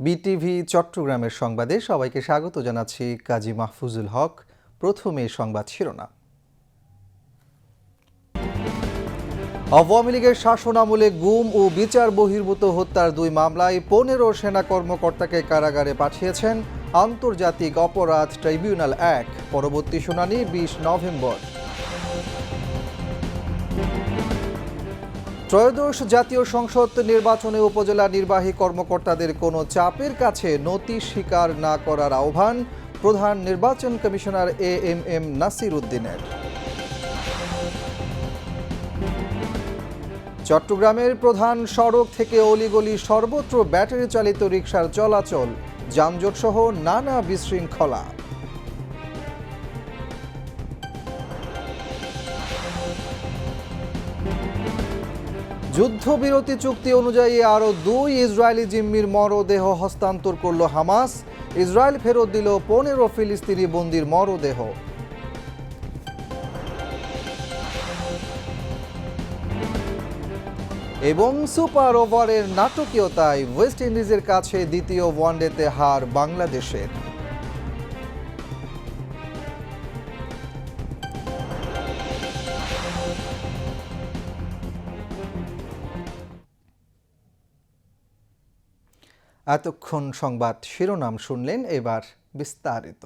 BTV চট্টগ্রামের সংবাদে সবাইকে স্বাগত জানাচ্ছি কাজী মাহফুজুল হক। প্রথমে সংবাদ শিরোনাম। আওয়ামী লীগের শাসনামলে গুম ও বিচার বহির্ভূত হত্যার দুই মামলায় পনেরো সেনা কর্মকর্তাকে কারাগারে পাঠিয়েছেন আন্তর্জাতিক অপরাধ ট্রাইব্যুনাল এক। পরবর্তী শুনানি বিশ নভেম্বর। ত্রয়োদশ জাতীয় সংসদ নির্বাচনে উপজেলা নির্বাহী কর্মকর্তাদের কোনো চাপের কাছে নতি স্বীকার না করার আহ্বান প্রধান নির্বাচন commissioner A M M Nasir উদ্দিনের। চট্টগ্রামের প্রধান সড়ক থেকে অলিগলি সর্বত্র ব্যাটারি চালিত রিকশার চলাচল যানজট সহ নানা বিশৃঙ্খলা। যুদ্ধবিরতি চুক্তি অনুযায়ী আরও দুই ইসরায়েলি জিম্মির মরদেহ হস্তান্তর করল হামাস। ইসরায়েল ফেরত দিল পনেরো ফিলিস্তিনি বন্দির মরদেহ। এবং সুপার ওভারের নাটকীয়তায় ওয়েস্ট ইন্ডিজের কাছে দ্বিতীয় ওয়ানডেতে হার বাংলাদেশের। এতক্ষণ সংবাদ শিরোনাম শুনলেন এবার বিস্তারিত।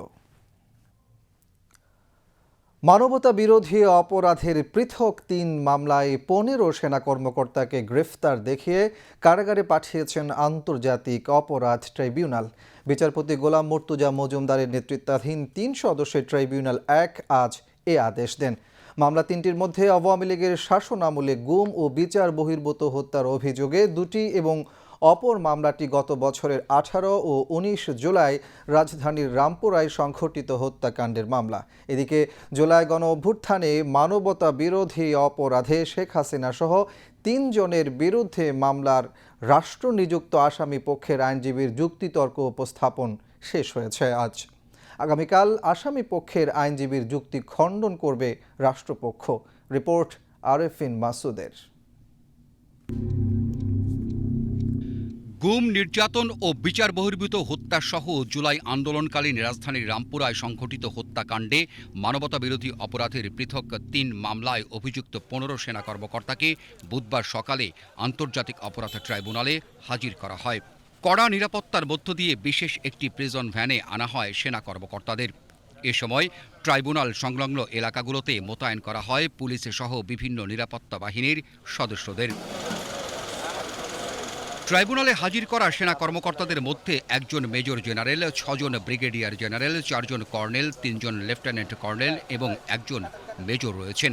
মানবতা বিরোধী অপরাধের পৃথক তিন মামলায় পনেরো সেনা কর্মকর্তাকে গ্রেফতার দেখিয়ে কারাগারে পাঠিয়েছেন আন্তর্জাতিক অপরাধ ট্রাইব্যুনাল। বিচারপতি গোলাম মর্তুজা মজুমদারের নেতৃত্বাধীন তিন সদস্যের ট্রাইব্যুনাল এক আজ এ আদেশ দেন। মামলা তিনটির মধ্যে আওয়ামী লীগের শাসন আমলে গুম ও বিচার বহির্ভূত হত্যার অভিযোগে দুটি এবং অপর মামলাটি গত বছরের আঠারো ও উনিশ জুলাই রাজধানীর রামপুরায় সংঘটিত হত্যাকাণ্ডের মামলা। এদিকে জুলাই গণ অভ্যুত্থানে মানবতা বিরোধী অপরাধে শেখ হাসিনা সহ তিনজনের বিরুদ্ধে মামলার রাষ্ট্র নিযুক্ত আসামি পক্ষের আইনজীবীর যুক্তিতর্ক উপস্থাপন শেষ হয়েছে আজ। আগামীকাল আসামি পক্ষের আইনজীবীর যুক্তি খণ্ডন করবে রাষ্ট্রপক্ষ। রিপোর্ট আরেফিন মাসুদের। গুম, নির্যাতন ও বিচার বহির্ভূত হত্যাসহ জুলাই আন্দোলনকালীন রাজধানীর রামপুরায় সংঘটিত হত্যাকাণ্ডে মানবতা বিরোধী অপরাধের পৃথক তিন মামলায় অভিযুক্ত পনেরো সেনা কর্মকর্তাকে বুধবার সকালে আন্তর্জাতিক অপরাধ ট্রাইব্যুনালে হাজির করা হয়। কড়া নিরাপত্তার মধ্য দিয়ে বিশেষ একটি প্রিজন ভ্যানে আনা হয় সেনা কর্মকর্তাদের। এ সময় ট্রাইব্যুনাল সংলগ্ন এলাকাগুলোতে মোতায়েন করা হয় পুলিশ সহ বিভিন্ন নিরাপত্তা বাহিনীর সদস্যদের। ট্রাইব্যুনালে হাজির করা সেনা কর্মকর্তাদের মধ্যে একজন মেজর জেনারেল, ছজন ব্রিগেডিয়ার জেনারেল, চারজন কর্নেল, তিনজন লেফটেন্যান্ট কর্নেল এবং একজন মেজর রয়েছেন।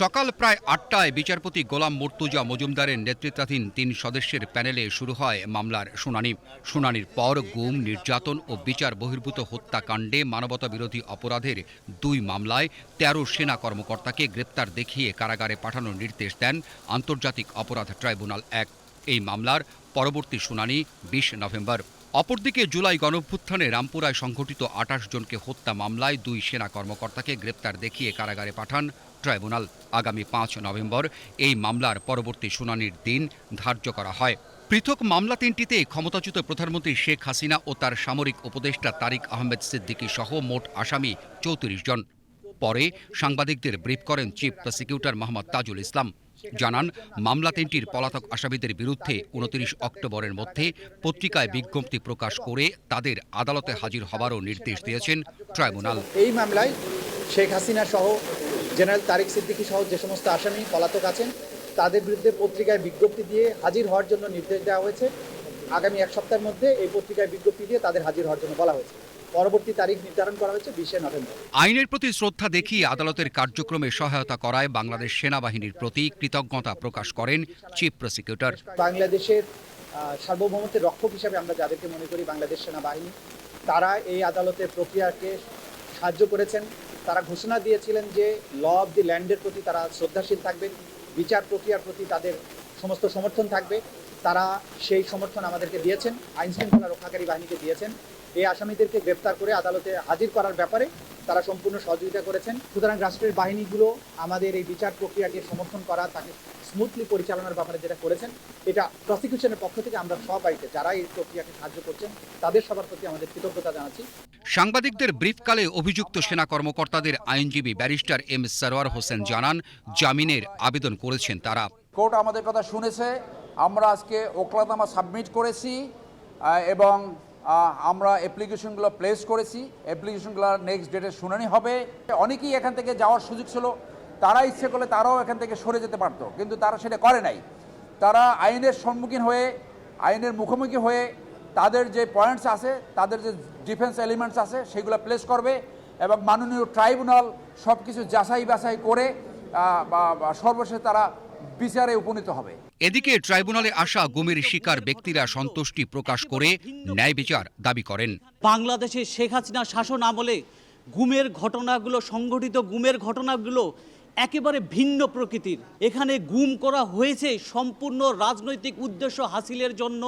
সকাল প্রায় আটটায় বিচারপতি গোলাম মর্তুজা মজুমদারের নেতৃত্বাধীন তিন সদস্যের প্যানেলে শুরু হয় মামলার শুনানি। শুনানির পর গুম, নির্যাতন ও বিচার বহির্ভূত হত্যাকাণ্ডে মানবতা বিরোধী অপরাধের দুই মামলায় তেরো সেনা কর্মকর্তাকে গ্রেপ্তার দেখিয়ে কারাগারে পাঠানোর নির্দেশ দেন আন্তর্জাতিক অপরাধ ট্রাইব্যুনাল এক। এই মামলার পরবর্তী শুনানি বিশ নভেম্বর। অপরদিকে জুলাই গণভ্যুত্থানে রামপুরায় সংঘটিত আটাশ জনকে হত্যা মামলায় দুই সেনা কর্মকর্তাকে গ্রেপ্তার দেখিয়ে কারাগারে পাঠান ট্রাইব্যুনাল। আগামী পাঁচ নভেম্বর এই মামলার পরবর্তী শুনানির দিন ধার্য করা হয়। পৃথক মামলা তিনটিতে ক্ষমতাচ্যুত প্রধানমন্ত্রী শেখ হাসিনা ও তার সামরিক উপদেষ্টা তারিক আহমেদ সিদ্দিকী সহ মোট আসামি চৌত্রিশ জন। পরে সাংবাদিকদের ব্রিফ করেন চিফ প্রসিকিউটর মোহাম্মদ তাজুল ইসলাম। জানান, মামলা তিনটির পলাতক আসামিদের বিরুদ্ধে উনত্রিশ অক্টোবরের মধ্যে পত্রিকায় বিজ্ঞপ্তি প্রকাশ করে তাদের আদালতে হাজির হবারও নির্দেশ দিয়েছেন ট্রাইব্যুনাল। এই মামলায় শেখ হাসিনা সহ জেনারেল তারিক সিদ্দিকী সহ যে সমস্ত আসামি পলাতক আছেন তাদের বিরুদ্ধে পত্রিকায় বিজ্ঞপ্তি দিয়ে হাজির হওয়ার জন্য নির্দেশ দেওয়া হয়েছে। আগামী এক সপ্তাহের মধ্যে এই পত্রিকায় বিজ্ঞপ্তি দিয়ে তাদের হাজির হওয়ার জন্য বলা হয়েছে। পরবর্তী তারিখ নির্ধারণ করা হয়েছে বিশে নভেম্বর। আইনের প্রতি শ্রদ্ধা দেখিয়ে আদালতের কার্যক্রমে সহায়তা করায় বাংলাদেশ সেনাবাহিনীর প্রতি কৃতজ্ঞতা প্রকাশ করেন চিফ প্রসিকিউটর। বাংলাদেশের সার্বভৌমত্বের রক্ষক হিসাবে আমরা যাদেরকে মনে করি বাংলাদেশ সেনাবাহিনী তারা এই আদালতের প্রক্রিয়াকে সাহায্য করেছেন। তারা ঘোষণা দিয়েছিলেন যে ল অব দি ল্যান্ডের প্রতি তারা শ্রদ্ধাশীল থাকবেন বিচার প্রক্রিয়ার প্রতি তাদের সমস্ত সমর্থন থাকবে। তারা সেই সমর্থন আমাদেরকে দিয়েছেন আইন শৃঙ্খলা রক্ষাকারী বাহিনীকে দিয়েছেন। এই আসামিদেরকে গ্রেপ্তার করে আদালতে হাজির করার ব্যাপারে তারা সম্পূর্ণ সহযোগিতা করেছেন। সুতরাং রাষ্ট্রের বাহিনীগুলো আমাদের এই বিচার প্রক্রিয়াকে সমর্থন করা, তাকে স্মুথলি পরিচালনার ব্যাপারে যেটা করেছেন এটা প্রসিকিউশনের পক্ষ থেকে আমরা সবাইকে যারা এই প্রক্রিয়াকে সাহায্য করছেন তাদের সবার প্রতি আমাদের কৃতজ্ঞতা জানাচ্ছি। সাংবাদিকদের ব্রিফকালে অভিযুক্ত সেনা কর্মকর্তাদের আইনজীবী ব্যারিস্টার এম সরওয়ার হোসেন জানান জামিনের আবেদন করেছেন তারা। কোর্ট আমাদের কথা শুনেছে আমরা আজকে ওকলাতনামা সাবমিট করেছি এবং আমরা অ্যাপ্লিকেশনগুলো প্লেস করেছি অ্যাপ্লিকেশনগুলো নেক্সট ডেটে শুনানি হবে। অনেকেই এখান থেকে যাওয়ার সুযোগ ছিল তারা ইচ্ছে করলে তারাও এখান থেকে সরে যেতে পারতো কিন্তু তারা সেটা করে নাই। তারা আইনের সম্মুখীন হয়ে আইনের মুখোমুখি হয়ে তাদের যে পয়েন্টস আছে তাদের যে ডিফেন্স এলিমেন্টস আছে সেগুলো প্লেস করবে এবং মাননীয় ট্রাইব্যুনাল সব কিছু যাচাই বাছাই করে বা- সর্বশেষ তারা বিচারে উপনীত হবে। এদিকে ট্রাইব্যুনালে আসা গুমের শিকার ব্যক্তিরা সন্তুষ্টি প্রকাশ করে ন্যায় বিচার দাবি করেন। বাংলাদেশে শেখ হাসিনা শাসন আমলে গুমের ঘটনাগুলো সংগঠিত গুমের ঘটনাগুলো একেবারে ভিন্ন প্রকৃতির। এখানে গুম করা হয়েছে সম্পূর্ণ রাজনৈতিক উদ্দেশ্য হাসিলের জন্য।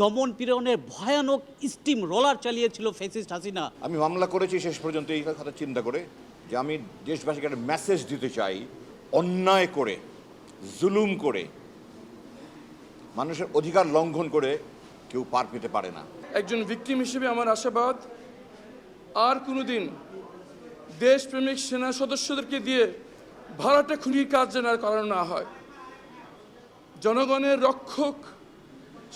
দমন পীড়নের ভয়ানক স্টিম রোলার চালিয়েছিল ফেসিস্ট হাসিনা। আমি মামলা করেছি শেষ পর্যন্ত এই কথা চিন্তা করে যে আমি দেশবাসীকে একটা মেসেজ দিতে চাই অন্যায় করে জুলুম করে মানুষের অধিকার লঙ্ঘন করে কেউ পার পেতে পারে না। একজন ভিকটিম হিসেবে আমার আশাবাদ আর কোনোদিন দেশপ্রেমিক সেনা সদস্যদেরকে দিয়ে ভাড়াটে খুনির কাজ যেন আর করানো না হয়। জনগণের রক্ষক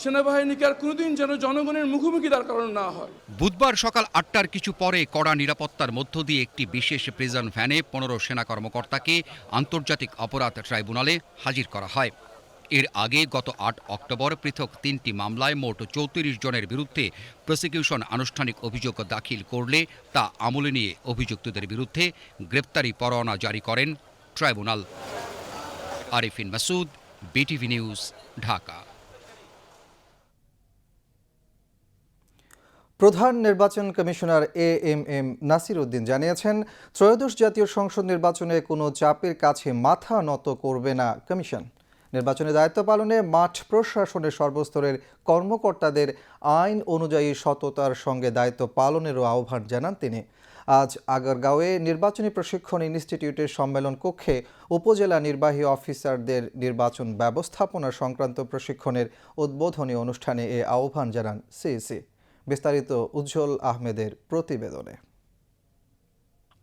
সেনাবাহিনীকে আর কোনোদিন যেন জনগণের মুখোমুখি দাঁড় করানো না হয়। বুধবার সকাল আটটার কিছু পরে কড়া নিরাপত্তার মধ্য দিয়ে একটি বিশেষ প্রিজন ভ্যানে পনেরো সেনা কর্মকর্তাকে আন্তর্জাতিক অপরাধ ট্রাইব্যুনালে হাজির করা হয়। এর আগে গত আট অক্টোবর পৃথক তিনটি মামলায় মোট চৌত্রিশ জনের বিরুদ্ধে প্রসিকিউশন আনুষ্ঠানিক অভিযোগ দাখিল করলে তা আমলে নিয়ে অভিযুক্তদের বিরুদ্ধে গ্রেপ্তারি পরোয়ানা জারি করেন tribunal Arifin Masud BTV news Dhaka প্রধান নির্বাচন commissioner A M M Nasir Uddin জানিয়েছেন, ত্রয়োদশ জাতীয় সংসদ নির্বাচনে কোনো চাপের কাছে মাথা নত করবে না কমিশন। নির্বাচনে দায়িত্ব পালনে মাঠ প্রশাসনের সর্বস্তরের কর্মকর্তাদের আইন অনুযায়ী সততার সঙ্গে দায়িত্ব পালনেরও আহ্বান জানান তিনি। আজ আগারগাঁওয়ে নির্বাচনী প্রশিক্ষণ ইনস্টিটিউটের সম্মেলন কক্ষে উপজেলা নির্বাহী অফিসারদের নির্বাচন ব্যবস্থাপনা সংক্রান্ত প্রশিক্ষণের উদ্বোধনী অনুষ্ঠানে এ আহ্বান জানান সিইসি বিস্তারিত উজ্জ্বল আহমেদের প্রতিবেদনে।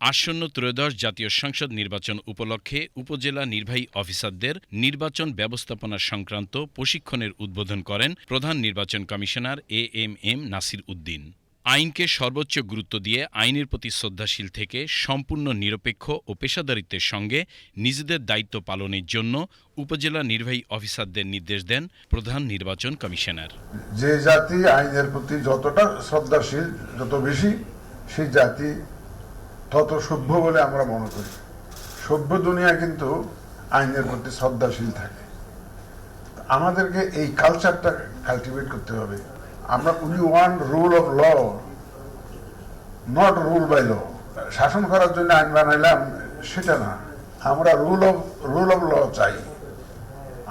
আসন্ন ত্রয়োদশ জাতীয় সংসদ নির্বাচন উপলক্ষে উপজেলা নির্বাহী অফিসারদের নির্বাচন ব্যবস্থাপনা সংক্রান্ত প্রশিক্ষণের উদ্বোধন করেন প্রধান নির্বাচন commissioner A M M Nasir Uddin. আইনকে সর্বোচ্চ গুরুত্ব দিয়ে আইনের প্রতি শ্রদ্ধাশীল থেকে সম্পূর্ণ নিরপেক্ষ ও পেশাদারিত্বের সঙ্গে নিজেদের দায়িত্ব পালনের জন্য উপজেলা নির্বাহী অফিসারদের নির্দেশ দেন প্রধান নির্বাচন কমিশনার। যে জাতি আইনের প্রতি যতটা শ্রদ্ধাশীল, যত বেশি, সেই জাতি তত সভ্য বলে আমরা মনে করি। সভ্য দুনিয়া কিন্তু আইনের প্রতি শ্রদ্ধাশীল থাকে। আমাদেরকে এই কালচারটা কাল্টিভেট করতে হবে। আমরা we want rule of law not rule by law শাসন করার জন্য আইন বানাইলাম সেটা না। আমরা rule of rule of law চাই।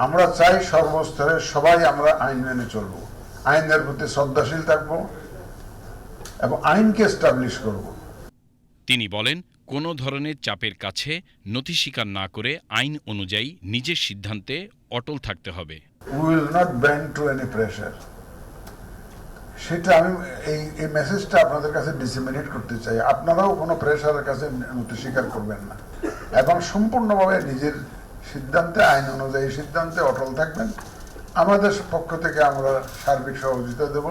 আমরা চাই সর্বস্তরে সবাই আমরা আইন মেনে চলব। আইনের প্রতি শ্রদ্ধাশীল থাকব এবং আইনকে এস্টাবলিশ করব। তিনি বলেন কোনো ধরনের চাপের কাছে নথি স্বীকার না করে আইন অনুযায়ী নিজের সিদ্ধান্তে অটল থাকতে হবে। Will not bend to any pressure সেটা আমি এই এই মেসেজটা আপনাদের কাছে ডিসিমিনেট করতে চাই। আপনারাও কোনো প্রেশারের কাছে নথি স্বীকার করবেন না। এবং সম্পূর্ণভাবে নিজের সিদ্ধান্তে, আইন অনুযায়ী সিদ্ধান্তে অটল থাকবেন। আমাদের পক্ষ থেকে আমরা সার্বিক সহযোগিতা দেব।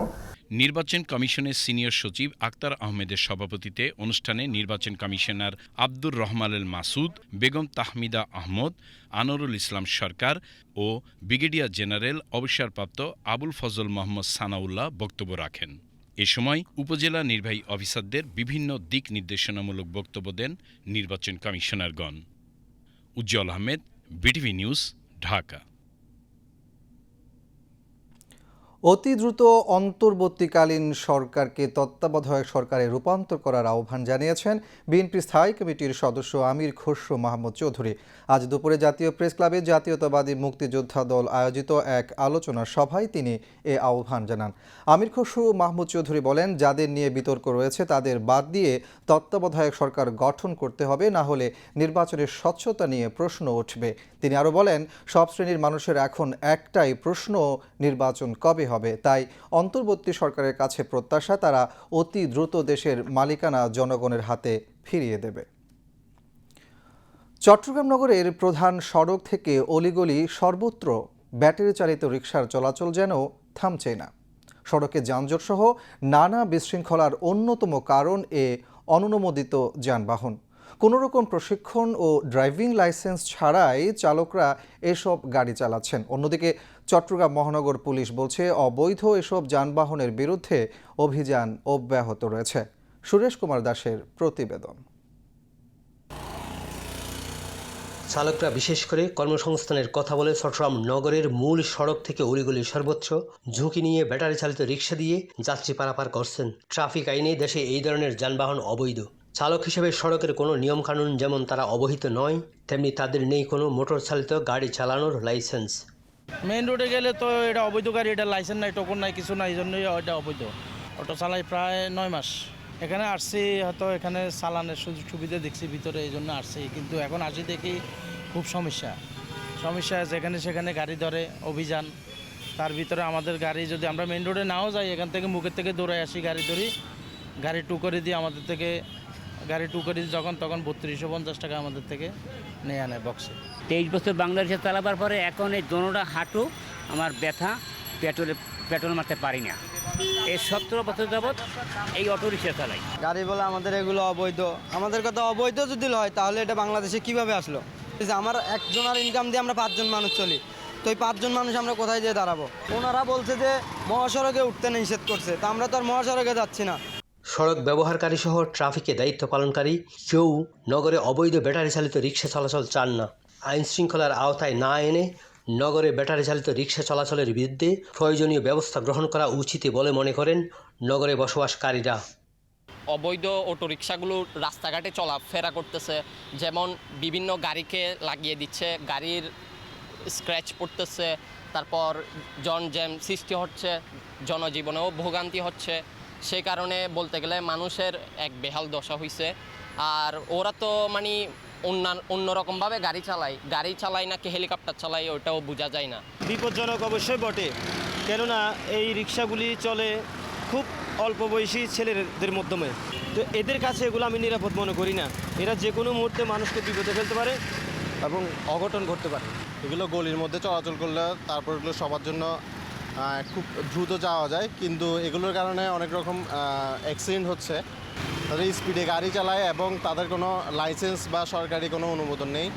নির্বাচন কমিশনের সিনিয়র সচিব আক্তার আহমেদের সভাপতিতে অনুষ্ঠানে নির্বাচন কমিশনার আব্দুর রহমানুল মাসুদ, বেগম তাহমিদা আহমদ আনোরুল ইসলাম সরকার ও ব্রিগেডিয়ার জেনারেল অবসরপ্রাপ্ত আবুল ফজল মোহাম্মদ সানাউল্লাহ বক্তব্য রাখেন। এ সময় উপজেলা নির্বাহী অফিসারদের বিভিন্ন দিক নির্দেশনামূলক বক্তব্য দেন নির্বাচন কমিশনারগণ। Ujjwal Ahmed, BTV news, Dhaka. অতি দ্রুত অন্তর্বর্তীকালীন সরকারকে তত্ত্বাবধায়ক সরকারে রূপান্তর করার আহ্বান জানিয়েছেন বিএনপি স্থায়ী কমিটির সদস্য আমির খসরু মাহমুদ চৌধুরী। আজ দুপুরে জাতীয় প্রেস ক্লাবে জাতীয়তাবাদী মুক্তিযোদ্ধা দল আয়োজিত এক আলোচনা সভায় তিনি এ আহ্বান জানান। আমির খসরু মাহমুদ চৌধুরী বলেন, যাদের নিয়ে বিতর্ক রয়েছে, তাদের বাদ দিয়ে তত্ত্বাবধায়ক সরকার গঠন করতে হবে, না হলে নির্বাচনের স্বচ্ছতা নিয়ে প্রশ্ন উঠবে। তিনি আরও বলেন, সব শ্রেণির মানুষের এখন একটাই প্রশ্ন, নির্বাচন কবে হবে? তাই অন্তর্বর্তী সরকারের কাছে প্রত্যাশা, তারা অতি দ্রুত দেশের মালিকানা জনগণের হাতে ফিরিয়ে দেবে। চট্টগ্রাম নগরের প্রধান সড়ক থেকে অলিগলি সর্বত্র ব্যাটারি চালিত রিকশার চলাচল যেন থামছে না। সড়কে যানজট সহ নানা বিশৃঙ্খলার অন্যতম কারণ এ অনুমোদিত যানবাহন। কোনো রকম প্রশিক্ষণ ও ড্রাইভিং লাইসেন্স ছাড়াই চালকরা এসব গাড়ি চালাচ্ছেন। অন্যদিকে চট্টগ্রাম মহানগর পুলিশ বলছে, অবৈধ এসব যানবাহনের বিরুদ্ধে অভিযান অব্যাহত রয়েছে। সুরেশ কুমার দাসের প্রতিবেদন। চালকরা বিশেষ করে কর্মসংস্থানের কথা বলে চট্টগ্রাম নগরের মূল সড়ক থেকে অলিগলি সর্বোচ্চ ঝুঁকি নিয়ে ব্যাটারি চালিত রিক্সা দিয়ে যাত্রী পারাপার করছেন। ট্রাফিক আইনে দেশে এই ধরনের যানবাহন অবৈধ। চালক হিসেবে সড়কের কোনো নিয়মকানুন যেমন তারা অবহিত নয়, তেমনি তাদের নেই কোনো মোটর চালিত গাড়ি চালানোর লাইসেন্স। মেইন রোডে গেলে তো এটা অবৈধ গাড়ি, এটা লাইসেন্স নাই টোকন নাই, কিছু নাই, এই জন্যই এটা অবৈধ। অটো চালাই প্রায় নয় মাস। এখানে আসছি, হয়তো এখানে চালানের সুযোগ সুবিধা দেখছি ভিতরে, এই জন্য আসছি। কিন্তু এখন আসি দেখি খুব সমস্যা। সমস্যা যেখানে সেখানে গাড়ি ধরে, অভিযান। তার ভিতরে আমাদের গাড়ি যদি আমরা মেইন রোডে নাও যাই, এখান থেকে মুখের থেকে দৌড়ে আসি গাড়ি ধরি। গাড়ি টু করে দিয়ে আমাদের থেকে। গাড়ি টু করে দিয়ে যখন, তখন বত্রিশশো পঞ্চাশ টাকা আমাদের থেকে। নিয়ে আনে বক্সে তেইশ বছর বাংলাদেশে চালাবার পরে এখন এই দোনোটা হাঁটু আমার ব্যথা পেট্রোলে পেট্রোল মারতে পারি না। এই সতেরো বছর যাবৎ এই অটো রিক্সা চালাই। গাড়ি বলে আমাদের এগুলো অবৈধ। আমাদের কথা অবৈধ যদি হয় তাহলে এটা বাংলাদেশে কীভাবে আসলো? যে আমার একজনের ইনকাম দিয়ে আমরা পাঁচজন মানুষ চলি। তো এই পাঁচজন মানুষ আমরা কোথায় যেয়ে দাঁড়াবো? ওনারা বলছে যে মহাসড়কে উঠতে নিষেধ করছে। তা আমরা তো আর মহাসড়কে যাচ্ছি না। সড়ক ব্যবহারকারী সহ ট্রাফিকে দায়িত্ব পালনকারী কেউ নগরে অবৈধ ব্যাটারি চালিত রিক্সা চলাচল চান না। আইন শৃঙ্খলার আওতায় না এনে নগরে ব্যাটারি চালিত রিক্সা চলাচলের বিরুদ্ধে প্রয়োজনীয় ব্যবস্থা গ্রহণ করা উচিত বলে মনে করেন নগরে বসবাসকারীরা। অবৈধ অটোরিকশাগুলো রাস্তাঘাটে চলাফেরা করতেছে, যেমন বিভিন্ন গাড়িকে লাগিয়ে দিচ্ছে, গাড়ির স্ক্র্যাচ পড়তেছে, তারপর জন জ্যাম সৃষ্টি হচ্ছে, জনজীবনেও ভোগান্তি হচ্ছে। সেই কারণে বলতে গেলে মানুষের এক বেহাল দশা হয়েছে আর ওরা তো মানে অন্য অন্যরকমভাবে গাড়ি চালায়। গাড়ি চালায় নাকি হেলিকপ্টার চালায় ওটাও বোঝা যায় না। বিপজ্জনক অবশ্যই বটে। কেননা এই রিক্সাগুলি চলে খুব অল্প বয়সী ছেলেদের মাধ্যমে। তো এদের কাছে এগুলো আমি নিরাপদ মনে করি না। এরা যে কোনো মুহূর্তে মানুষকে বিপদে ফেলতে পারে এবং অঘটন ঘটতে পারে। এগুলো গলির মধ্যে চলাচল করলে তারপর এগুলো সবার জন্য খুব দ্রুত যাওয়া যায় কিন্তু এগুলোর কারণে অনেক রকম অ্যাক্সিডেন্ট হচ্ছে। তাদের স্পিডে গাড়ি চালায় এবং তাদের কোনো লাইসেন্স বা সরকারি কোনো অনুমোদন নেই।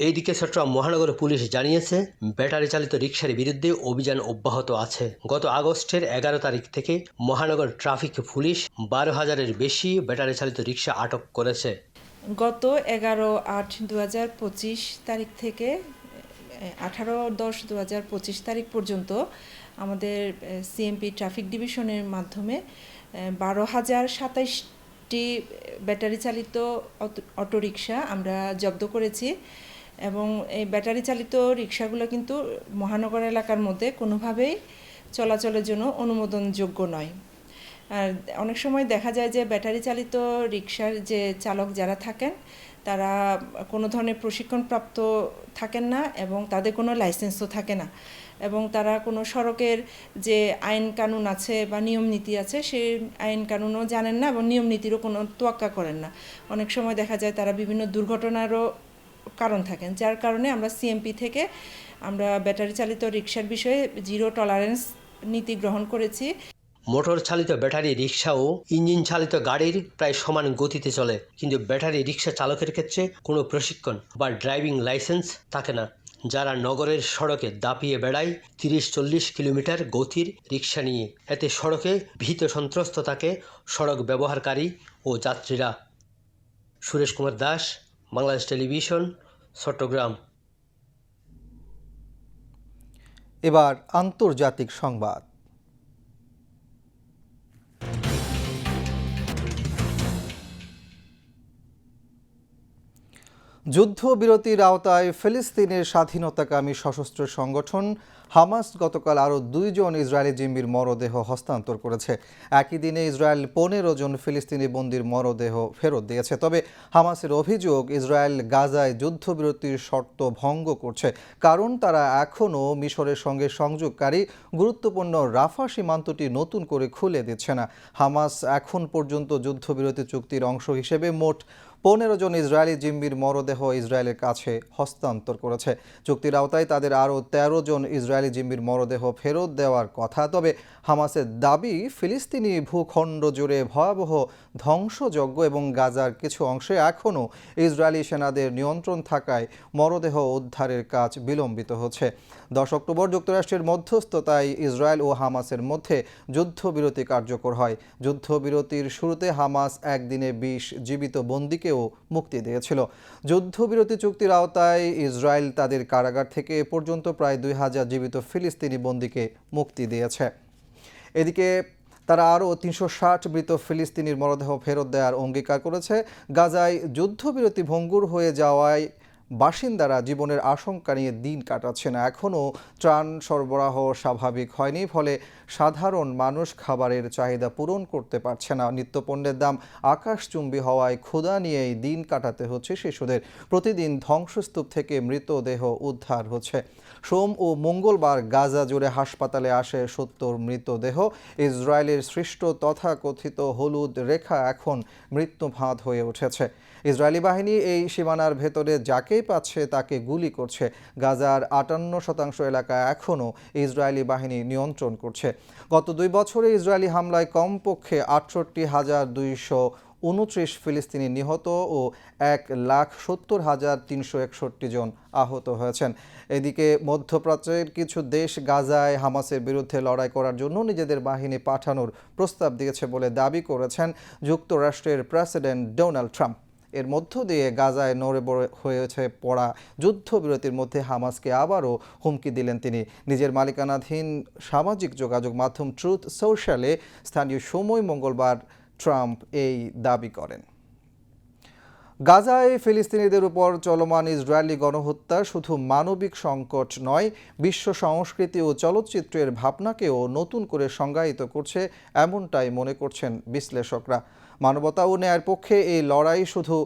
এইদিকে চট্টগ্রাম মহানগর পুলিশ জানিয়েছে ব্যাটারি চালিত রিক্সার বিরুদ্ধে অভিযান অব্যাহত আছে। গত আগস্টের এগারো তারিখ থেকে মহানগর ট্রাফিক পুলিশ বারো হাজারের বেশি ব্যাটারি চালিত রিক্সা আটক করেছে। গত এগারো আট দু হাজার পঁচিশ তারিখ থেকে আঠারো দশ দু হাজার পঁচিশ তারিখ পর্যন্ত আমাদের সিএমপি ট্রাফিক ডিভিশনের মাধ্যমে বারো হাজার সাতাইশটি ব্যাটারি চালিত অটো- অটোরিকশা আমরা জব্দ করেছি এবং এই ব্যাটারি চালিত রিক্সাগুলো কিন্তু মহানগর এলাকার মধ্যে কোনোভাবেই চলাচলের জন্য অনুমোদনযোগ্য নয়। আর অনেক সময় দেখা যায় যে ব্যাটারি চালিত রিক্সার যে চালক যারা থাকেন তারা কোনো ধরনের প্রশিক্ষণপ্রাপ্ত থাকেন না এবং তাদের কোনো লাইসেন্সও থাকে না। এবং তারা কোনো সড়কের যে আইন কানুন আছে বা নিয়ম নীতি আছে, সেই আইন কানুনও জানেন না এবং নিয়ম নীতিরও কোনো তোয়াক্কা করেন না। অনেক সময় দেখা যায় তারা বিভিন্ন দুর্ঘটনারও কারণ থাকেন, যার কারণে আমরা সিএমপি থেকে আমরা ব্যাটারি চালিত রিক্সার বিষয়ে জিরো টলারেন্স নীতি গ্রহণ করেছি। মোটর চালিত ব্যাটারি রিক্সা ও ইঞ্জিন চালিত গাড়ির প্রায় সমান গতিতে চলে। কিন্তু ব্যাটারি রিক্সা চালকের ক্ষেত্রে কোনো প্রশিক্ষণ বা ড্রাইভিং লাইসেন্স থাকে না। যারা নগরের সড়কে দাপিয়ে বেড়ায় তিরিশ চল্লিশ কিলোমিটার গতির রিক্সা নিয়ে, এতে সড়কে ভীত সন্ত্রস্ত থাকে সড়ক ব্যবহারকারী ও যাত্রীরা। সুরেশ কুমার দাস, বাংলাদেশ টেলিভিশন, চট্টগ্রাম। এবার আন্তর্জাতিক সংবাদ। যুদ্ধবিরতির আওতায় ফিলিস্তিনের স্বাধীনতাকামী সশস্ত্র সংগঠন হামাস গতকাল আরও দুইজন ইসরায়েলি জিম্মির মরদেহ হস্তান্তর করেছে। একই দিনে ইসরায়েল পনেরো জন ফিলিস্তিনি বন্দির মরদেহ ফেরত দিয়েছে। তবে হামাসের অভিযোগ, ইসরায়েল গাজায় যুদ্ধবিরতির শর্ত ভঙ্গ করছে কারণ তারা এখনও মিশরের সঙ্গে সংযোগকারী, গুরুত্বপূর্ণ রাফা সীমান্তটি নতুন করে খুলে দিচ্ছে না। হামাস এখন পর্যন্ত যুদ্ধবিরতি চুক্তির অংশ হিসেবে মোট পনেরো জন ইসরায়েলি জিম্মির মরদেহ ইসরায়েলের কাছে হস্তান্তর করেছে। চুক্তির আওতায় তাদের আরও তেরো জন ইসরায়েলি জিম্মির মরদেহ ফেরত দেওয়ার কথা। তবে হামাসের দাবি, ফিলিস্তিনি ভূখণ্ড জুড়ে ভয়াবহ ধ্বংসযজ্ঞ এবং গাজার কিছু অংশে এখনও ইসরায়েলি সেনাদের নিয়ন্ত্রণ থাকায় মরদেহ উদ্ধারের কাজ বিলম্বিত হচ্ছে। দশ অক্টোবর যুক্তরাষ্ট্রের মধ্যস্থতায় ইসরায়েল ও হামাসের মধ্যে যুদ্ধবিরতি কার্যকর হয়। যুদ্ধবিরতির শুরুতে হামাস একদিনে বিশ জীবিত বন্দীকেও মুক্তি দিয়েছিল। যুদ্ধবিরতি চুক্তির আওতায় ইসরায়েল তাদের কারাগার থেকে এ পর্যন্ত প্রায় দুই হাজার জীবিত ফিলিস্তিনি বন্দীকে মুক্তি দিয়েছে। এদিকে তারা আরও তিনশো ষাট মৃত ফিলিস্তিনির মরদেহ ফেরত দেওয়ার অঙ্গীকার করেছে। গাজায় যুদ্ধবিরতি ভঙ্গুর হয়ে যাওয়ায় বাসিন্দারা জীবনের আশঙ্কা নিয়ে দিন কাটাচ্ছেন। এখনও ত্রাণ সরবরাহ স্বাভাবিক হয়নি, ফলে সাধারণ মানুষ খাবারের চাহিদা পূরণ করতে পারছে না। নিত্যপণ্যের দাম আকাশচুম্বী হওয়ায় ক্ষুধা নিয়েই দিন কাটাতে হচ্ছে শিশুদের। প্রতিদিন ধ্বংসস্তূপ থেকে মৃতদেহ উদ্ধার হচ্ছে। সোম ও মঙ্গলবার গাজা জুড়ে হাসপাতালে আসে সত্তর মৃতদেহ। ইসরায়েলের সৃষ্ট তথাকথিত হলুদ রেখা এখন মৃত্যু মৃত্যুভাঁত হয়ে উঠেছে। ইসরায়েলি বাহিনী এই সীমানার ভেতরে যাকেই পাচ্ছে তাকে গুলি করছে। গাজার আটান্ন শতাংশ এলাকা এখনও ইসরায়েলি বাহিনী নিয়ন্ত্রণ করছে। গত দুই বছরে ইসরায়েলি হামলায় কমপক্ষে আটষট্টি হাজার দুইশো উনত্রিশ ফিলিস্তিনি নিহত ও এক লাখ সত্তর হাজার তিনশো একষট্টি জন আহত হয়েছেন। এদিকে মধ্যপ্রাচ্যের কিছু দেশ গাজায় হামাসের বিরুদ্ধে লড়াই করার জন্য নিজেদের বাহিনী পাঠানোর প্রস্তাব দিয়েছে বলে দাবি করেছেন যুক্তরাষ্ট্রের প্রেসিডেন্ট ডোনাল্ড ট্রাম্প। এর মধ্য দিয়ে গাজায় নড়ে বড়ে হয়েছে পড়া যুদ্ধবিরতির মধ্যে হামাসকে আবারও হুমকি দিলেন তিনি। নিজের মালিকানাধীন সামাজিক যোগাযোগ মাধ্যম ট্রুথ সোশ্যালে স্থানীয় সময় মঙ্গলবার ট্রাম্প এই দাবি করেন। গাজায় ফিলিস্তিনিদের উপর চলমান ইসরায়েলি গণহত্যা শুধু মানবিক সংকট নয়, বিশ্ব সংস্কৃতি ও চলচ্চিত্রের ভাবনাকেও নতুন করে সংজ্ঞায়িত করছে, এমনটাই মনে করছেন বিশ্লেষকরা। মানবতা ও ন্যায়ের পক্ষে এই লড়াই শুধু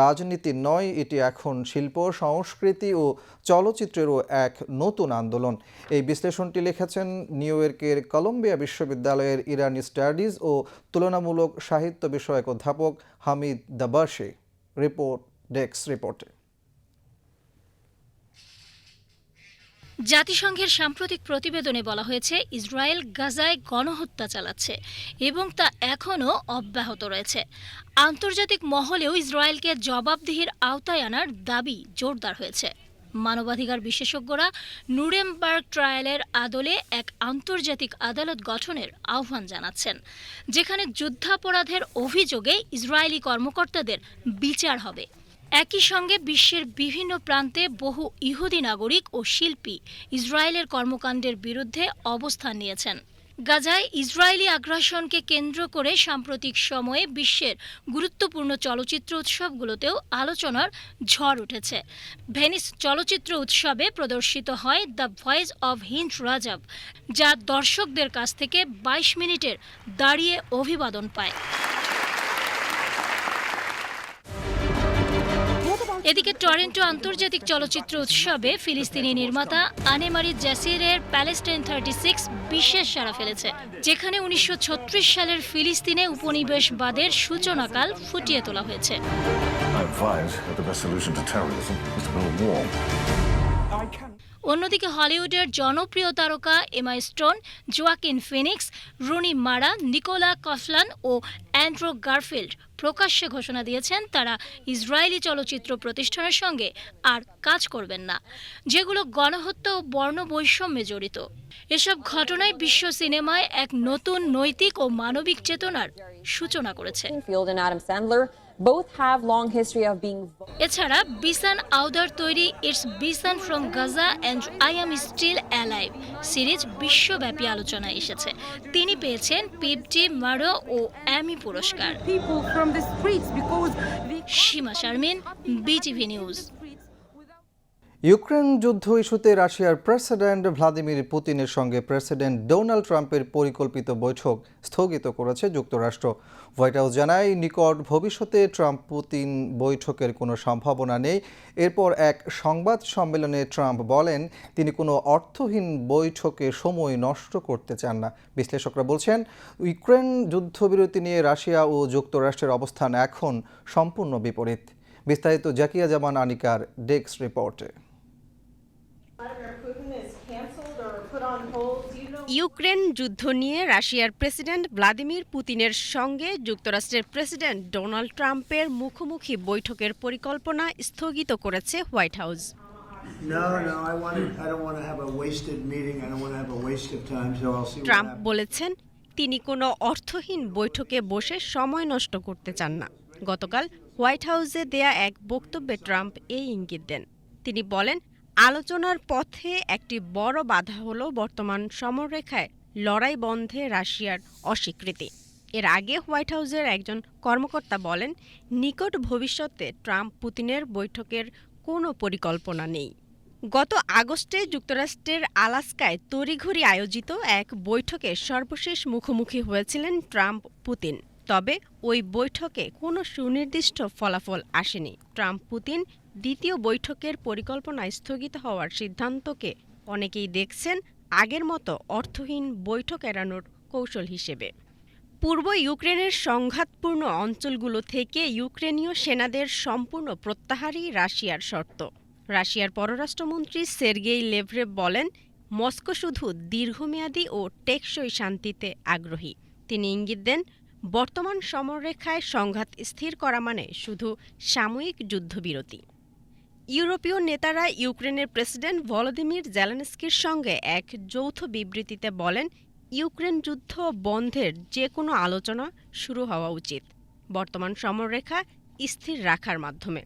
রাজনীতি নয়, এটি এখন শিল্প, সংস্কৃতি ও চলচ্চিত্রেরও এক নতুন আন্দোলন। এই বিশ্লেষণটি লিখেছেন নিউ ইয়র্কের কলম্বিয়া বিশ্ববিদ্যালয়ের ইরানি স্টাডিজ ও তুলনামূলক সাহিত্য বিষয়ক অধ্যাপক হামিদ দাবাসি রিপোর্ট, ডেস্ক রিপোর্টে। জাতিসংঘের সাম্প্রতিক প্রতিবেদনে বলা হয়েছে, ইসরায়েল গাজায় গণহত্যা চালাচ্ছে এবং তা এখনও অব্যাহত রয়েছে। আন্তর্জাতিক মহলেও ইসরায়েলকে জবাবদিহির আওতায় আনার দাবি জোরদার হয়েছে। মানবাধিকার বিশেষজ্ঞরা নুরেমবার্গ ট্রায়ালের আদলে এক আন্তর্জাতিক আদালত গঠনের আহ্বান জানাচ্ছেন, যেখানে যুদ্ধাপরাধের অভিযোগে ইসরায়েলি কর্মকর্তাদের বিচার হবে। একই সঙ্গে বিশ্বের বিভিন্ন প্রান্তে বহু ইহুদি নাগরিক ও শিল্পী ইসরায়েলের কর্মকাণ্ডের বিরুদ্ধে অবস্থান নিয়েছেন। গাজায় ইসরায়েলি আগ্রাসনকে কেন্দ্র করে সাম্প্রতিক সময়ে বিশ্বের গুরুত্বপূর্ণ চলচ্চিত্র উৎসবগুলোতেও আলোচনার ঝড় উঠেছে। ভেনিস চলচ্চিত্র উৎসবে প্রদর্শিত হয় the voice of Hind Rajab, যা দর্শকদের কাছ থেকে বাইশ মিনিটের দাঁড়িয়ে অভিবাদন পায়। এদিকে টরেন্টো আন্তর্জাতিক চলচ্চিত্র উৎসবে ফিলিস্তিনি নির্মাতা আনেমারি জাসিরের প্যালেস্টাইন থার্টি সিক্স বিশেষ সারা ফেলেছে যেখানে উনিশশো ছত্রিশ সালের ফিলিস্তিনে উপনিবেশবাদের সূচনাকাল ফুটিয়ে তোলা হয়েছে। অন্যদিকে হলিউডের জনপ্রিয় তারকা Emma Stone, Joaquin Phoenix, Rooney Mara, Nicola Coughlan ও অ্যান্ড্রো গারফিল্ড প্রকাশ্যে ঘোষণা দিয়েছেন তারা ইসরায়েলি চলচ্চিত্র প্রতিষ্ঠানের সঙ্গে আর কাজ করবেন না, যেগুলো গণহত্যা ও বর্ণ বৈষম্যে জড়িত। এসব ঘটনায় বিশ্ব সিনেমায় এক নতুন নৈতিক ও মানবিক চেতনার সূচনা করেছে। Both have long history of being এছাড়া বিসান আউদার তৈরি it's Bisan from Gaza and I am still alive series বিশ্বব্যাপী আলোচনায় এসেছে। তিনি পেয়েছেন পিপটি মারো ও অ্যামি পুরস্কার। Sima Sharmin BTV news. Ukraine যুদ্ধ ইস্যুতে রাশিয়ার প্রেসিডেন্ট ভ্লাদিমির পুতিনের সঙ্গে প্রেসিডেন্ট ডোনাল্ড ট্রাম্পের পরিকল্পিত বৈঠক স্থগিত করেছে যুক্তরাষ্ট্র। হোয়াইট হাউস জানায়, নিকট ভবিষ্যতে ট্রাম্প পুতিন বৈঠকের কোনো সম্ভাবনা নেই। এরপর এক সংবাদ সম্মেলনে ট্রাম্প বলেন, তিনি কোনো অর্থহীন বৈঠকে সময় নষ্ট করতে চান না। বিশ্লেষকরা বলছেন, ইউক্রেন যুদ্ধবিরতি নিয়ে রাশিয়া ও যুক্তরাষ্ট্রের অবস্থান এখন সম্পূর্ণ বিপরীত। বিস্তারিত জাকিয়া জামান আনিকার ডেস্ক রিপোর্টে। ইউক্রেন যুদ্ধ নিয়ে রাশিয়ার প্রেসিডেন্ট ভ্লাদিমির পুতিনের সঙ্গে যুক্তরাষ্ট্রের প্রেসিডেন্ট ডোনাল্ড ট্রাম্পের মুখোমুখি বৈঠকের পরিকল্পনা স্থগিত করেছে হোয়াইট হাউস। ট্রাম্প বলেছেন তিনি কোনো অর্থহীন বৈঠকে বসে সময় নষ্ট করতে চান না। গতকাল হোয়াইট হাউসে দেয়া এক বক্তব্যে ট্রাম্প এই ইঙ্গিত দেন। তিনি বলেন আলোচনার পথে একটি বড় বাধা হলো বর্তমান সমররেখায় লড়াই বন্ধে রাশিয়ার অস্বীকৃতি। এর আগে হোয়াইট হাউসের একজন কর্মকর্তা বলেন, নিকট ভবিষ্যতে ট্রাম্প পুতিনের বৈঠকের কোনো পরিকল্পনা নেই। গত আগস্টে যুক্তরাষ্ট্রের আলাস্কায় তড়িঘড়ি আয়োজিত এক বৈঠকে সর্বশেষ মুখোমুখি হয়েছিলেন ট্রাম্প পুতিন তবে ওই বৈঠকে কোনো সুনির্দিষ্ট ফলাফল আসেনি। ট্রাম্প পুতিন দ্বিতীয় বৈঠকের পরিকল্পনা স্থগিত হওয়ার সিদ্ধান্তকে অনেকেই দেখছেন আগের মতো অর্থহীন বৈঠক এড়ানোর কৌশল হিসেবে। পূর্ব ইউক্রেনের সংঘাতপূর্ণ অঞ্চলগুলো থেকে ইউক্রেনীয় সেনাদের সম্পূর্ণ প্রত্যাহারই রাশিয়ার শর্ত। রাশিয়ার পররাষ্ট্রমন্ত্রী সের্গেই লেভরেভ বলেন, মস্কো শুধু দীর্ঘমেয়াদী ও টেকসই শান্তিতে আগ্রহী। তিনি ইঙ্গিত দেন বর্তমান সমররেখায় সংঘাত স্থির করা মানে শুধু সাময়িক যুদ্ধবিরতি। ইউরোপীয় নেতারা ইউক্রেনের প্রেসিডেন্ট ভলোদিমির জেলেনস্কির সঙ্গে এক যৌথ বিবৃতিতে বলেন, ইউক্রেন যুদ্ধ বন্ধের যে কোনো আলোচনা শুরু হওয়া উচিত। বর্তমান সমররেখা স্থির রাখার মাধ্যমে।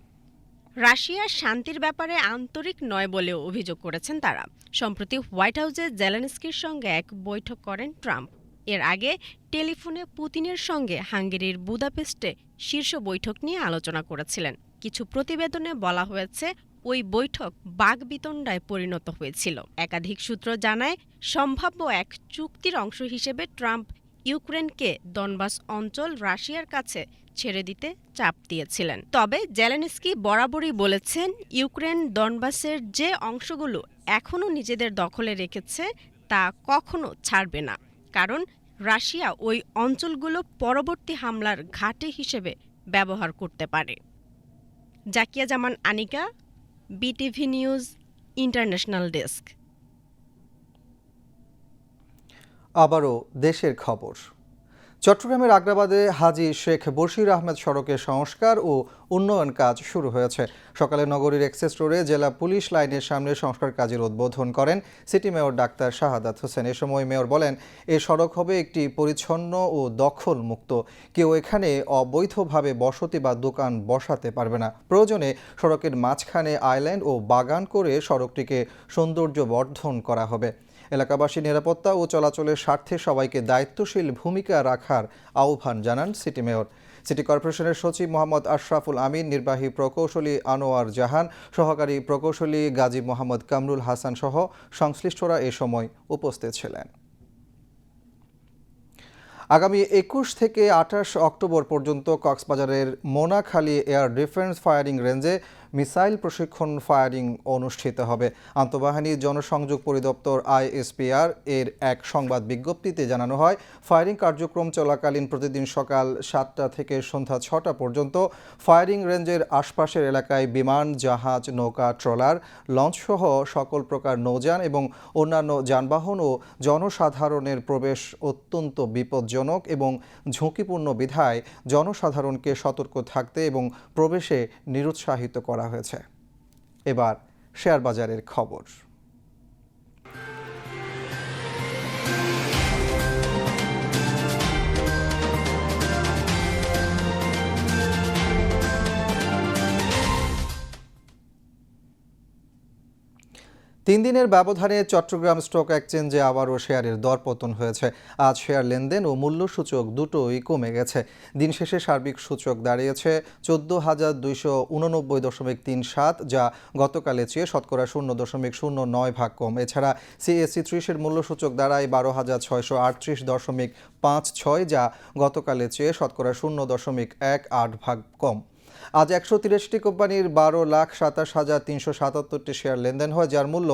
রাশিয়া শান্তির ব্যাপারে আন্তরিক নয় বলেও অভিযোগ করেছেন তারা। সম্প্রতি হোয়াইট হাউসে জেলেনস্কির সঙ্গে এক বৈঠক করেন ট্রাম্প। এর আগে টেলিফোনে পুতিনের সঙ্গে হাঙ্গেরির বুদাপেস্টে শীর্ষ বৈঠক নিয়ে আলোচনা করেছিলেন। কিছু প্রতিবেদনে বলা হয়েছে, ওই বৈঠক বাগবিতণ্ডায় পরিণত হয়েছিল। একাধিক সূত্র জানায়, সম্ভাব্য এক চুক্তির অংশ হিসেবে ট্রাম্প ইউক্রেনকে দনবাস অঞ্চল রাশিয়ার কাছে ছেড়ে দিতে চাপ দিয়েছিলেন। তবে জেলেনস্কি বরাবরই বলেছেন, ইউক্রেন দনবাসের যে অংশগুলো এখনও নিজেদের দখলে রেখেছে, তা কখনো ছাড়বে না। কারণ রাশিয়া ওই অঞ্চলগুলো পরবর্তী হামলার ঘাঁটি হিসেবে ব্যবহার করতে পারে। Zakia Zaman Anika, BTV news, international desk. আবারও দেশের খবর। চট্টগ্রামের আগ্রাবাদে হাজি শেখ বশির আহমেদ সড়কের সংস্কার ও উন্নয়ন কাজ শুরু হয়েছে। সকালে নগরীর এক্সেস রোডে জেলা পুলিশ লাইনের সামনে সংস্কার কাজের উদ্বোধন করেন city mayor doctor Shahadat Hossain. এ সময় মেয়র বলেন, এ সড়ক হবে একটি পরিচ্ছন্ন ও দখল মুক্ত কেউ এখানে অবৈধভাবে বসতি বা দোকান বসাতে পারবে না। প্রয়োজনে সড়কের মাঝখানে আইল্যান্ড ও বাগান করে সড়কটিকে সৌন্দর্য বর্ধন করা হবে। এলাকাবাসী নিরাপত্তা ও চলাচলের স্বার্থে সবাইকে দায়িত্বশীল ভূমিকা রাখার আহ্বান জানান সিটি মেয়র। সিটি কর্পোরেশনের সচিব মোহাম্মদ আশরাফুল আমিন, নির্বাহী প্রকৌশলী আনোয়ার জাহান, সহকারী প্রকৌশলী গাজী মোহাম্মদ কামরুল হাসান সহ সংশ্লিষ্টরা এ সময় উপস্থিত ছিলেন। আগামী একুশ থেকে আঠাশ অক্টোবর পর্যন্ত কক্সবাজারের মোনাখালী এয়ার ডিফেন্স ফায়ারিং রেঞ্জে মিসাইল প্রশিক্ষণ ফায়ারিং অনুষ্ঠিত হবে। আন্তঃবাহিনী জনসংযোগ পরিদপ্তর আইএসপিআর এর এক সংবাদ বিজ্ঞপ্তিতে জানানো হয়, ফায়ারিং কার্যক্রম চলাকালীন প্রতিদিন সকাল সাতটা থেকে সন্ধ্যা ছটা পর্যন্ত ফায়ারিং রেঞ্জের আশপাশের এলাকায় বিমান, জাহাজ, নৌকা, ট্রলার লঞ্চসহ সকল প্রকার নৌযান এবং অন্যান্য যানবাহন ও জনসাধারণের প্রবেশ অত্যন্ত বিপজ্জনক এবং ঝুঁকিপূর্ণ বিধায় জনসাধারণকে সতর্ক থাকতে এবং প্রবেশে নিরুৎসাহিত করা হয়েছে। এবার শেয়ার বাজারের খবর। তিন দিনের ব্যবধানে চট্টগ্রাম স্টক এক্সচেঞ্জে আবারও শেয়ারের দরপতন হয়েছে। আজ শেয়ার লেনদেন ও মূল্য সূচক দুটোই কমে গেছে। দিন শেষে সার্বিক সূচক দাঁড়িয়েছে চোদ্দ হাজার দুইশো উননব্বই দশমিক তিন সাত, যা গতকালের চেয়ে শতকরা শূন্য দশমিক শূন্য নয় ভাগ কম। এছাড়া সিএসসি ত্রিশের মূল্য সূচক দাঁড়ায় বারো হাজার ছয়শো আটত্রিশ দশমিক পাঁচ ছয়, যা গতকালের চেয়ে শতকরা শূন্য দশমিক এক আট ভাগ কম। আজ একশো তিরাশিটি কোম্পানির বারো লাখ সাতাশ হাজার তিনশো সাতাত্তরটি শেয়ার লেনদেন হয়, যার মূল্য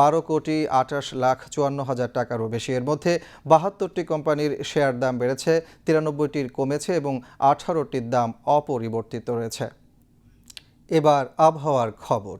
বারো কোটি আঠাশ লাখ চুয়ান্ন হাজার টাকারও বেশি। এর মধ্যে বাহাত্তরটি কোম্পানির শেয়ার দাম বেড়েছে, তিরানব্বইটির কমেছে এবং আঠারোটির দাম অপরিবর্তিত রয়েছে। এবার আবহাওয়ার খবর।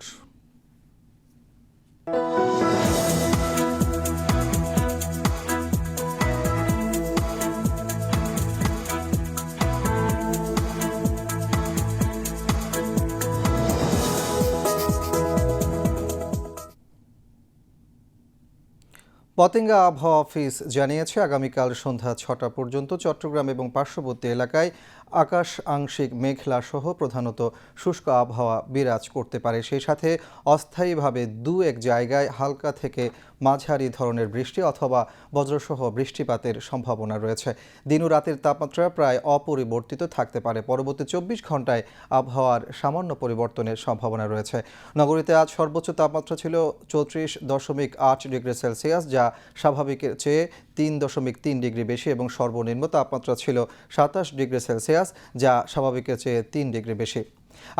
পতেঙ্গা আবহাওয়া অফিস জানিয়েছে আগামীকাল সন্ধ্যা ছটা পর্যন্ত চট্টগ্রাম এবং পার্শ্ববর্তী এলাকায় আকাশ, আংশিক মেঘলা সহ প্রধানত শুষ্ক আবহাওয়া বিরাজ করতে পারে। সেই সাথে অস্থায়ীভাবে দু এক জায়গায় হালকা থেকে মাঝারি ধরনের বৃষ্টি অথবা বজ্রসহ বৃষ্টিপাতের সম্ভাবনা রয়েছে। দিন ও রাতের তাপমাত্রা প্রায় অপরিবর্তিত থাকতে পারে। পরবর্তী চব্বিশ ঘন্টায় আবহাওয়ার সামান্য পরিবর্তনের সম্ভাবনা রয়েছে। নগরীতে আজ সর্বোচ্চ তাপমাত্রা ছিল চৌত্রিশ দশমিক আট ডিগ্রি সেলসিয়াস, যা স্বাভাবিকের চেয়ে তিন দশমিক তিন ডিগ্রি বেশি এবং সর্বনিম্ন তাপমাত্রা ছিল সাতাশ ডিগ্রি সেলসিয়াস যা স্বাভাবিকের চেয়ে তিন ডিগ্রি বেশি।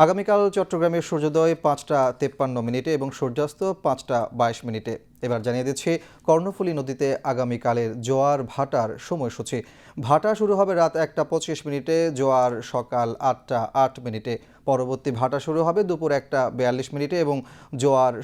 আগামীকাল চট্টগ্রামের সূর্যোদয় পাঁচটা তেপ্পান্ন মিনিটে এবং সূর্যাস্ত পাঁচটা বাইশ মিনিটে। এবার জানিয়ে দিচ্ছি, কর্ণফুলী নদীতে আগামীকালের জোয়ার ভাটার সময়সূচি। ভাটা শুরু হবে রাত একটা পঁচিশ মিনিটে, জোয়ার সকাল আটটা আট মিনিটে। পরবর্তী ভাটা শুরু হবে দুপুর একটা বিয়াল্লিশ মিনিটে এবং জোয়ার